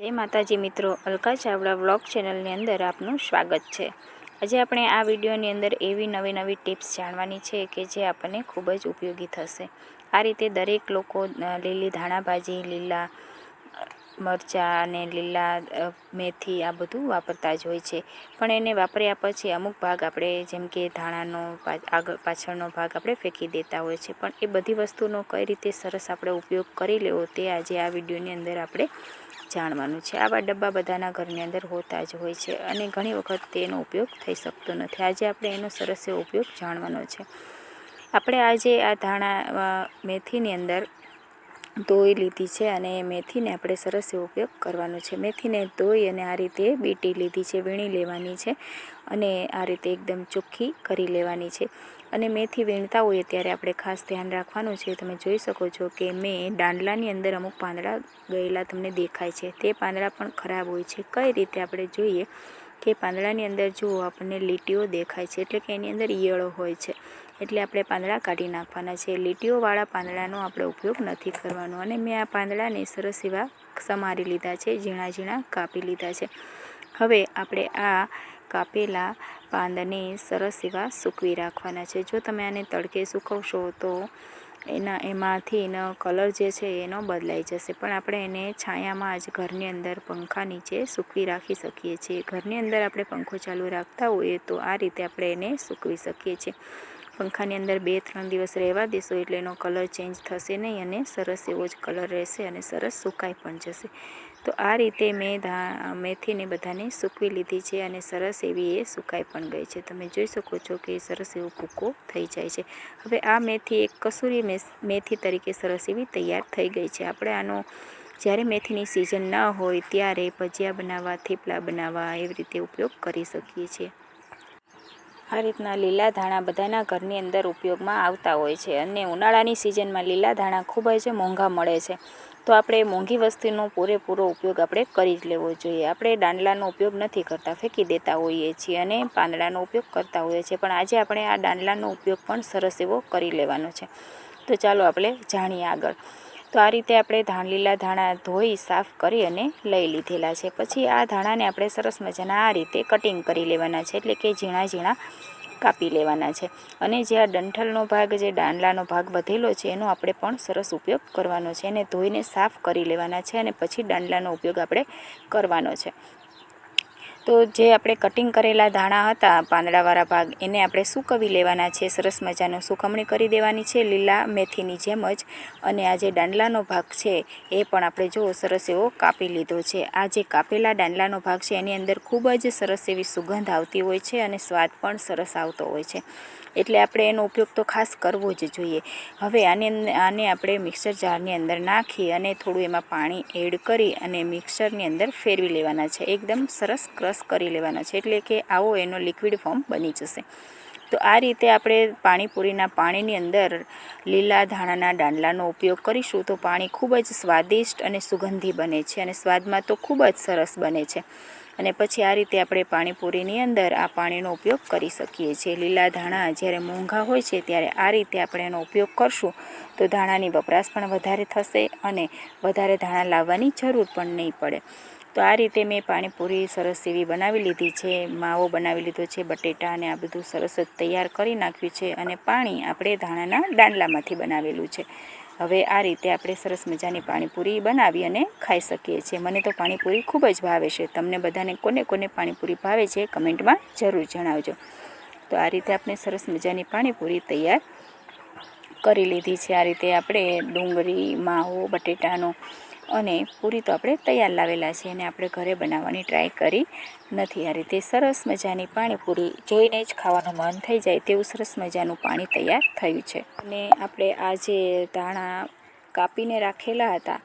જય માતાજી મિત્રો, અલકા ચાવડા વ્લોગ ચેનલની અંદર આપનું સ્વાગત છે. આજે આપણે આ વિડીયોની અંદર એવી નવી નવી ટિપ્સ જાણવાની છે કે જે આપણને ખૂબ જ ઉપયોગી થશે. આ રીતે દરેક લોકો લીલી ધાણાભાજી લીલા મરચાં અને લીલા મેથી આ બધું વાપરતા જ હોય છે. પણ એને વાપર્યા પછી અમુક ભાગ આપણે જેમ કે ધાણાનો આગળ પાછળનો ભાગ આપણે ફેંકી દેતા હોય છે. પણ એ બધી વસ્તુનો કઈ રીતે સરસ આપણે ઉપયોગ કરી લેવો તે આજે આ વિડીયોની અંદર આપણે જાણવાનું છે. આવા ડબ્બા બધાના ઘરની અંદર હોતા જ હોય છે અને ઘણી વખત તેનો ઉપયોગ થઈ શકતો નથી. આજે આપણે એનો સરસ એવો ઉપયોગ જાણવાનો છે. આપણે આજે આ ધાણા મેથીની અંદર ધોઈ લીધી છે અને એ મેથીને આપણે સરસ એવો ઉપયોગ કરવાનો છે. મેથીને ધોઈ અને આ રીતે બીટી લીધી છે, વીણી લેવાની છે અને આ રીતે એકદમ ચોખ્ખી કરી લેવાની છે. અને મેથી વીણતા હોઈએ ત્યારે આપણે ખાસ ધ્યાન રાખવાનું છે. તમે જોઈ શકો છો કે મેં દાંડલાની અંદર અમુક પાંદડા ગયેલા તમને દેખાય છે. તે પાંદડા પણ ખરાબ હોય છે. કઈ રીતે આપણે જોઈએ કે પાંદડાની અંદર જુઓ, આપણને લીટીઓ દેખાય છે એટલે કે એની અંદર ઈયળો હોય છે. એટલે આપણે પાંદડા કાઢી નાખવાના છે. લીટીઓવાળા પાંદડાનો આપણે ઉપયોગ નથી કરવાનો. અને મેં આ પાંદડાને સરસ એવા સમારી લીધા છે ઝીણા ઝીણા કાપી લીધા છે. હવે આપણે આ કાપેલા પાંદને સરસ એવા સૂકવી રાખવાના છે. જો તમે આને તડકે સૂકવશો તો એના, એમાંથી એનો કલર જે છે એનો બદલાઈ જશે. પણ આપણે એને છાયામાં જ ઘરની અંદર પંખા નીચે સૂકવી રાખી શકીએ છીએ. ઘરની અંદર આપણે પંખો ચાલુ રાખતા હોઈએ તો આ રીતે આપણે એને સૂકવી શકીએ છીએ. પંખાની અંદર બે, ત્રણ દિવસ રહેવા દેશો એટલે એનો કલર ચેન્જ થશે નહીં અને સરસ એવો જ કલર રહેશે અને સરસ સુકાઈ પણ જશે. તો આ રીતે મેં ધા, મેથીને બધાને સૂકવી લીધી છે અને સરસ એવી એ સુકાઈ પણ ગઈ છે. તમે જોઈ શકો છો કે સરસ એવો ભૂકો થઈ જાય છે. હવે આ મેથી એક કસૂરી મેથી તરીકે સરસ એવી તૈયાર થઈ ગઈ છે. આપણે આનો, જ્યારે મેથીની સિઝન ન હોય ત્યારે ભજીયા બનાવવા, થેપલા બનાવવા એવી રીતે ઉપયોગ કરી શકીએ છીએ. આ રીતના લીલા ધાણા બધાના ઘરની અંદર ઉપયોગમાં આવતા હોય છે અને ઉનાળાની સિઝનમાં લીલા ધાણા ખૂબ જ મોંઘા મળે છે. તો આપણે મોંઘી વસ્તુનો પૂરેપૂરો ઉપયોગ આપણે કરી જ લેવો જોઈએ. આપણે દાંડલાનો ઉપયોગ નથી કરતા, ફેંકી દેતા હોઈએ છીએ અને પાંદડાનો ઉપયોગ કરતા હોઈએ છીએ. પણ આજે આપણે આ દાંડલાનો ઉપયોગ પણ સરસ એવો કરી લેવાનો છે. તો ચાલો આપણે જાણીએ આગળ. તો આ રીતે આપણે ધાણ લીલા ધાણા ધોઈ, સાફ કરી અને લઈ લીધેલા છે. પછી આ ધાણાને આપણે સરસ મજાના આ રીતે કટિંગ કરી લેવાના છે, એટલે કે ઝીણા ઝીણા કાપી લેવાના છે. અને જે આ ડંઠલનો ભાગ, જે ડાંડલાનો ભાગ વધેલો છે, એનો આપણે પણ સરસ ઉપયોગ કરવાનો છે. એને ધોઈને સાફ કરી લેવાના છે અને પછી ડાંડલાનો ઉપયોગ આપણે કરવાનો છે. તો જે આપણે કટિંગ કરેલા ધાણા હતા, પાંદડાવાળા ભાગ, એને આપણે સૂકવી લેવાના છે. સરસ મજાનો સુકવણી કરી દેવાની છે, લીલા મેથીની જેમ જ. અને આ જે દાંડલાનો ભાગ છે, એ પણ આપણે જો સરસ એવો કાપી લીધો છે. આ જે કાપેલા દાંડલાનો ભાગ છે, એની અંદર ખૂબ જ સરસ એવી સુગંધ આવતી હોય છે અને સ્વાદ પણ સરસ આવતો હોય છે. એટલે આપણે એનો ઉપયોગ તો ખાસ કરવો જ જોઈએ. હવે આને આને આપણે મિક્સર જારની અંદર નાખી અને થોડું એમાં પાણી એડ કરી અને મિક્સરની અંદર ફેરવી લેવાના છે. એકદમ સરસ ક્રશ કરી લેવાના છે એટલે કે આવો એનો લિક્વિડ ફોર્મ બની જશે. તો આ રીતે આપણે પાણીપુરીના પાણીની અંદર લીલા ધાણાના દાંડલાનો ઉપયોગ કરીશું તો પાણી ખૂબ જ સ્વાદિષ્ટ અને સુગંધી બને છે અને સ્વાદમાં તો ખૂબ જ સરસ બને છે. અને પછી આ રીતે આપણે પાણીપુરીની અંદર આ પાણીનો ઉપયોગ કરી શકીએ છીએ. લીલા ધાણા જ્યારે મોંઘા હોય છે ત્યારે આ રીતે આપણે એનો ઉપયોગ કરશું તો ધાણાની વપરાશ પણ વધારે થશે અને વધારે ધાણા લાવવાની જરૂર પણ નહીં પડે. તો આ રીતે મેં પાણીપુરી સરસ એવી બનાવી લીધી છે, માવો બનાવી લીધો છે, બટેટા અને આ બધું સરસ જ તૈયાર કરી નાખ્યું છે અને પાણી આપણે ધાણાના દાંડલામાંથી બનાવેલું છે. હવે આ રીતે આપણે સરસ મજાની પાણીપુરી બનાવી અને ખાઈ શકીએ છીએ. મને તો પાણીપુરી ખૂબ જ ભાવે છે. તમને બધાને કોને કોને પાણીપુરી ભાવે છે, કમેન્ટમાં જરૂર જણાવજો. તો આ રીતે આપણે સરસ મજાની પાણીપુરી તૈયાર કરી લીધી છે. આ રીતે આપણે ડુંગળી, માવો, બટેટાનો અને પૂરી તો આપણે તૈયાર લાવેલા છે અને આપણે ઘરે બનાવવાની ટ્રાય કરી નથી. આ રીતે સરસ મજાની પાણીપૂરી જોઈને જ ખાવાનું મન થઈ જાય તેવું સરસ મજાનું પાણી તૈયાર થયું છે. અને આપણે આ જે ધાણા કાપીને રાખેલા હતા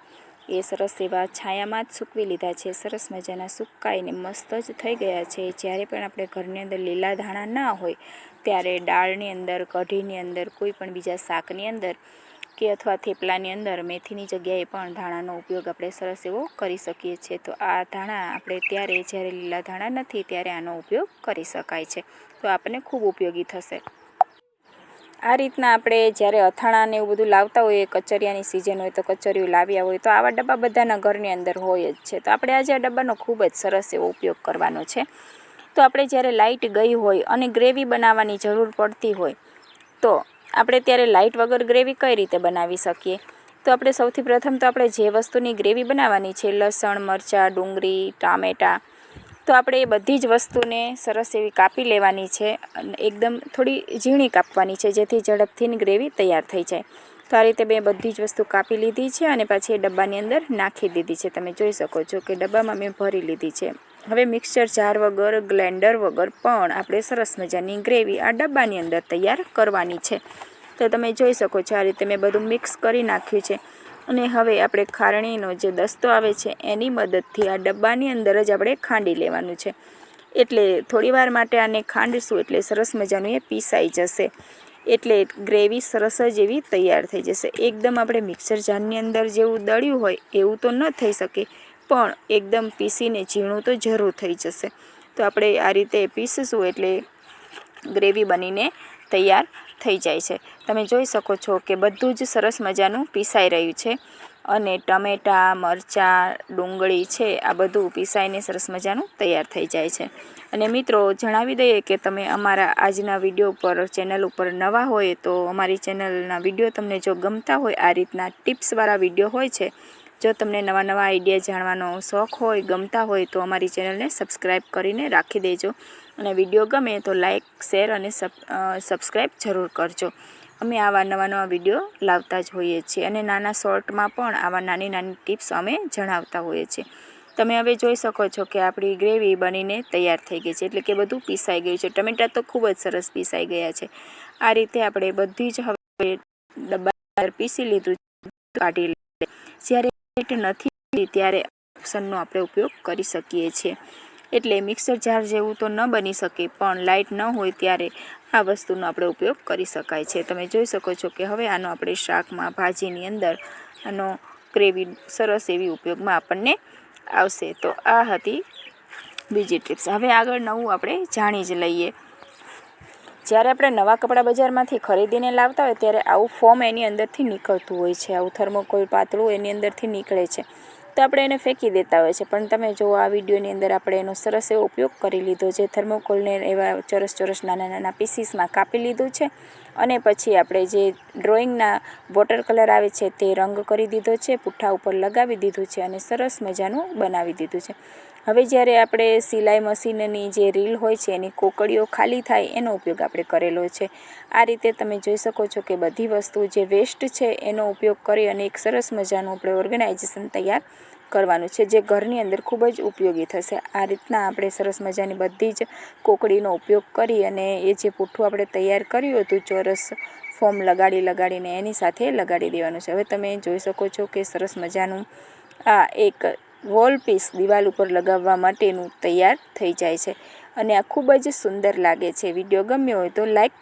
એ સરસ એવા છાયામાં જ સૂકવી લીધા છે. સરસ મજાના સુકાઈને મસ્ત જ થઈ ગયા છે. જ્યારે પણ આપણે ઘરની અંદર લીલા ધાણા ના હોય, ત્યારે દાળની અંદર, કઢીની અંદર, કોઈ પણ બીજા શાકની અંદર કે અથવા થેપલાની અંદર, મેથીની જગ્યાએ પણ ધાણાનો ઉપયોગ આપણે સરસ એવો કરી શકીએ છીએ. તો આ ધાણા આપણે ત્યારે જ્યારે લીલા ધાણા નથી, ત્યારે આનો ઉપયોગ કરી શકાય છે. તો આપણને ખૂબ ઉપયોગી થશે. આ રીતના આપણે જ્યારે અથાણાને એવું બધું લાવતા હોઈએ, કચરિયાની સિઝન હોય તો કચરિયું લાવ્યા હોય, તો આવા ડબ્બા બધાના ઘરની અંદર હોય જ છે. તો આપણે આજે આ ડબ્બાનો ખૂબ જ સરસ એવો ઉપયોગ કરવાનો છે. તો આપણે જ્યારે લાઇટ ગઈ હોય અને ગ્રેવી બનાવવાની જરૂર પડતી હોય, તો આપણે ત્યારે લાઇટ વગર ગ્રેવી કઈ રીતે બનાવી શકીએ? તો આપણે સૌથી પ્રથમ તો આપણે જે વસ્તુની ગ્રેવી બનાવવાની છે, લસણ, મરચાં, ડુંગળી, ટામેટાં તો આપણે એ બધી જ વસ્તુને સરસ એવી કાપી લેવાની છે અને એકદમ થોડી ઝીણી કાપવાની છે, જેથી ઝડપથી ગ્રેવી તૈયાર થઈ જાય. તો આ રીતે મેં બધી જ વસ્તુ કાપી લીધી છે અને પાછી એ ડબ્બાની અંદર નાખી દીધી છે. તમે જોઈ શકો છો કે ડબ્બામાં મેં ભરી લીધી છે. હવે મિક્સર જાર વગર, ગ્લેન્ડર વગર પણ આપણે સરસ મજાની ગ્રેવી આ ડબ્બાની અંદર તૈયાર કરવાની છે. તો તમે જોઈ શકો છો આ રીતે મેં બધું મિક્સ કરી નાખ્યું છે. અને હવે આપણે ખારણીનો જે દસ્તો આવે છે, એની મદદથી આ ડબ્બાની અંદર જ આપણે ખાંડી લેવાનું છે. એટલે થોડીવાર માટે આને ખાંડીશું એટલે સરસ મજાનું એ પીસાઈ જશે. એટલે ગ્રેવી સરસ જ એવી તૈયાર થઈ જશે. એકદમ આપણે મિક્સર જારની અંદર જેવું દળ્યું હોય, એવું તો ન થઈ શકે, પણ એકદમ પીસીને ઝીણું તો જરૂર થઈ જશે. તો આપણે આ રીતે પીસીશું એટલે ગ્રેવી બનીને તૈયાર થઈ જાય છે. તમે જોઈ શકો છો કે બધું જ સરસ મજાનું પીસાઈ રહ્યું છે અને ટમેટાં, મરચાં, ડુંગળી છે, આ બધું પીસાઈને સરસ મજાનું તૈયાર થઈ જાય છે. અને મિત્રો, જણાવી દઈએ કે તમે અમારા આજના વીડિયો ઉપર, ચેનલ ઉપર નવા હોય તો અમારી ચેનલના વીડિયો તમને જો ગમતા હોય, આ રીતના ટિપ્સવાળા વીડિયો હોય છે જો તમને નવા નવા આઈડિયા જાણવાનો શોખ હોય, ગમતા હોય તો અમારી ચેનલને સબસ્ક્રાઈબ કરીને રાખી દેજો. અને વીડિયો ગમે તો લાઇક, શેર અને સબસ્ક્રાઈબ જરૂર કરજો. અમે આવા નવા નવા વીડિયો લાવતા જ હોઈએ છીએ અને નાના શોર્ટમાં પણ આવા નાની નાની ટિપ્સ અમે જણાવતા હોઈએ છીએ. તમે હવે જોઈ શકો છો કે આપણી ગ્રેવી બનીને તૈયાર થઈ ગઈ છે, એટલે કે બધું પીસાઈ ગયું છે. ટમેટાં તો ખૂબ જ સરસ પીસાઈ ગયા છે. આ રીતે આપણે બધી જ હવે ડબ્બા પીસી લીધું કાઢી લે જ્યારે નથી ત્યારે ઓપ્શનનો આપણે ઉપયોગ કરી શકીએ છીએ. એટલે મિક્સર જાર જેવું તો ન બની શકે, પણ લાઇટ ન હોય ત્યારે આ વસ્તુનો આપણે ઉપયોગ કરી શકાય છે. તમે જોઈ શકો છો કે હવે આનો આપણે શાકમાં, ભાજીની અંદર આનો ગ્રેવી સરસ એવી ઉપયોગમાં આપણને આવશે. તો આ હતી બીજી ટિપ્સ હવે આગળ નવું આપણે જાણી જ લઈએ. જ્યારે આપણે નવા કપડાં બજારમાંથી ખરીદીને લાવતા હોય ત્યારે આવું ફોર્મ એની અંદરથી નીકળતું હોય છે. આવું થર્મોકોલ પાતળું એની અંદરથી નીકળે છે. તો આપણે એને ફેંકી દેતા હોય છે. પણ તમે જો આ વિડીયોની અંદર આપણે એનો સરસ એવો ઉપયોગ કરી લીધો છે. થર્મોકોલને એવા ચોરસ ચોરસ નાના નાના પીસીસમાં કાપી લીધું છે અને પછી આપણે જે ડ્રોઈંગના વોટર કલર આવે છે તે રંગ કરી દીધો છે, પુઠ્ઠા ઉપર લગાવી દીધું છે અને સરસ મજાનું બનાવી દીધું છે. હવે જ્યારે આપણે સિલાઈ મશીનની જે રીલ હોય છે, એની કોકડીઓ ખાલી થાય, એનો ઉપયોગ આપણે કરેલો છે. આ રીતે તમે જોઈ શકો છો કે બધી વસ્તુ જે વેસ્ટ છે, એનો ઉપયોગ કરી અને એક સરસ મજાનું આપણે ઓર્ગેનાઇઝેશન તૈયાર કરવાનું છે, જે ઘરની અંદર ખૂબ જ ઉપયોગી થશે. આ રીતના આપણે સરસ મજાની બધી જ કોકડીનો ઉપયોગ કરી અને એ જે પૂઠું આપણે તૈયાર કર્યું હતું, ચોરસ ફોર્મ લગાડી લગાડીને એની સાથે લગાડી દેવાનું છે. હવે તમે જોઈ શકો છો કે સરસ મજાનું આ એક વોલ પીસ દિવાલ ઉપર લગાવવા માટેનું તૈયાર થઈ જાય છે. અને આ ખૂબ જ સુંદર લાગે છે. વીડિયો ગમ્યો હોય તો લાઈક